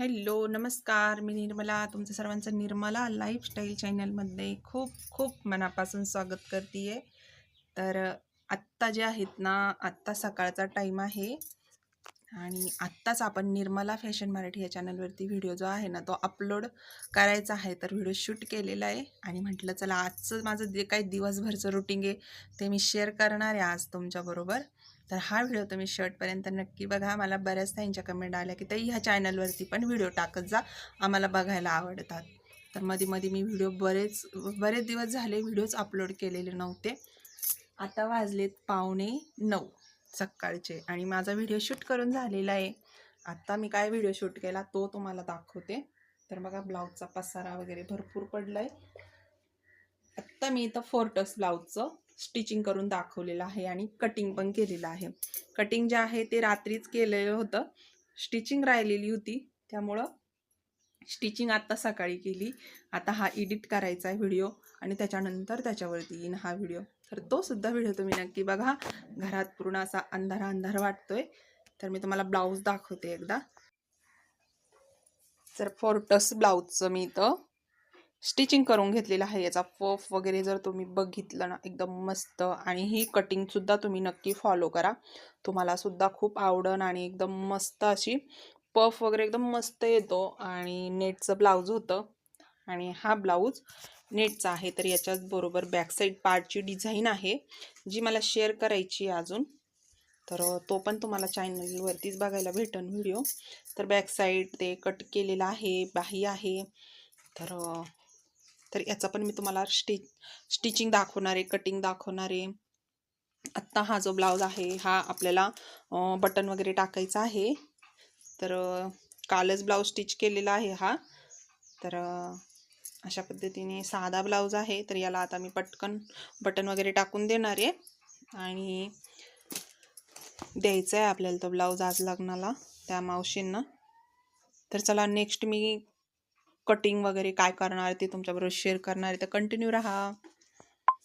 Hello नमस्कार. मी निर्मला तुमचं सर्वांचं निर्मला लाईफस्टाईल चॅनलमध्ये खूप खूप मनापासून स्वागत करते आहे तर आत्ता जे आहेत ना आत्ता सकाळचा टाईम आहे. आणि आत्ताच आपण निर्मला फॅशन मराठी या चॅनलवरती व्हिडिओ जो आहे ना तो अपलोड करायचा आहे. तर व्हिडिओ शूट केलेला आहे. आणि म्हटलं चला आजचं माझं जे काही दिवसभरचं रुटीन आहे ते मी शेअर करणार आहे आज तुमच्याबरोबर तर हा व्हिडिओ तुम्ही शेवटपर्यंत नक्की बघा. मला बऱ्याच त्यांच्या कमेंट आल्या की ताई ह्या चॅनलवरती पण व्हिडिओ टाकत जा. आम्हाला बघायला आवडतात. तर मध्ये मध्ये मी व्हिडिओ बरेच बरेच दिवस झाले व्हिडिओज अपलोड केलेले नव्हते. आता वाजलेत पावणे नऊ सकाळचे आणि माझा व्हिडिओ शूट करून झालेला आहे. आत्ता मी काय व्हिडिओ शूट केला तो तुम्हाला दाखवते. तर बघा ब्लाऊजचा पसारा वगैरे भरपूर पडला आहे आत्ता मी इथं फोर्टस ब्लाऊजचं स्टिचिंग करून दाखवलेलं आहे आणि कटिंग पण केलेलं आहे. कटिंग जे आहे ते रात्रीच केलेलं होतं. स्टिचिंग राहिलेली होती. त्यामुळं स्टिचिंग आत्ता सकाळी केली. आता हा एडिट करायचा आहे व्हिडिओ आणि त्याच्यानंतर त्याच्यावरती येईन हा व्हिडिओ तर तो सुद्धा व्हिडिओ तुम्ही नक्की बघा. घरात पूर्ण असा अंधारा अंधार वाटतोय. तर मी तुम्हाला ब्लाऊज दाखवते एकदा. तर फोर्टस ब्लाऊजचं मी इथं स्टिचिंग करून घेतलेलं आहे याचा पफ वगैरे जर तुम्ही बघितलं ना एकदम मस्त. आणि ही कटिंगसुद्धा तुम्ही नक्की फॉलो करा. तुम्हाला सुद्धा खूप आवडन आणि एकदम मस्त अशी पफ वगैरे एकदम मस्त येतो. आणि नेटचं ब्लाऊज होतं. आणि हा ब्लाऊज नेटचा आहे. तर याच्याच बरोबर बॅकसाईड पार्टची डिझाईन आहे जी मला शेअर करायची आहे अजून. तर तो पण तुम्हाला चॅनलवरतीच बघायला भेटन व्हिडिओ तर बॅकसाईड ते कट केलेलं आहे बाही आहे. तर तर याचा पण मी तुम्हाला स्टिच स्टिचिंग दाखवणार आहे कटिंग दाखवणार आहे. आत्ता हा जो ब्लाऊज आहे हा आपल्याला बटन वगैरे टाकायचा आहे. तर कालच ब्लाऊज स्टिच केलेला आहे हा. तर अशा पद्धतीने साधा ब्लाऊज आहे. तर याला आता मी पटकन बटन वगैरे टाकून देणार आहे. आणि द्यायचं आहे आपल्याला तो ब्लाऊज आज लग्नाला त्या मावशींना. तर चला नेक्स्ट मी कटिंग वगैरे काय करणार ते तुमच्याबरोबर शेअर करणार आहे. तर कंटिन्यू राहा.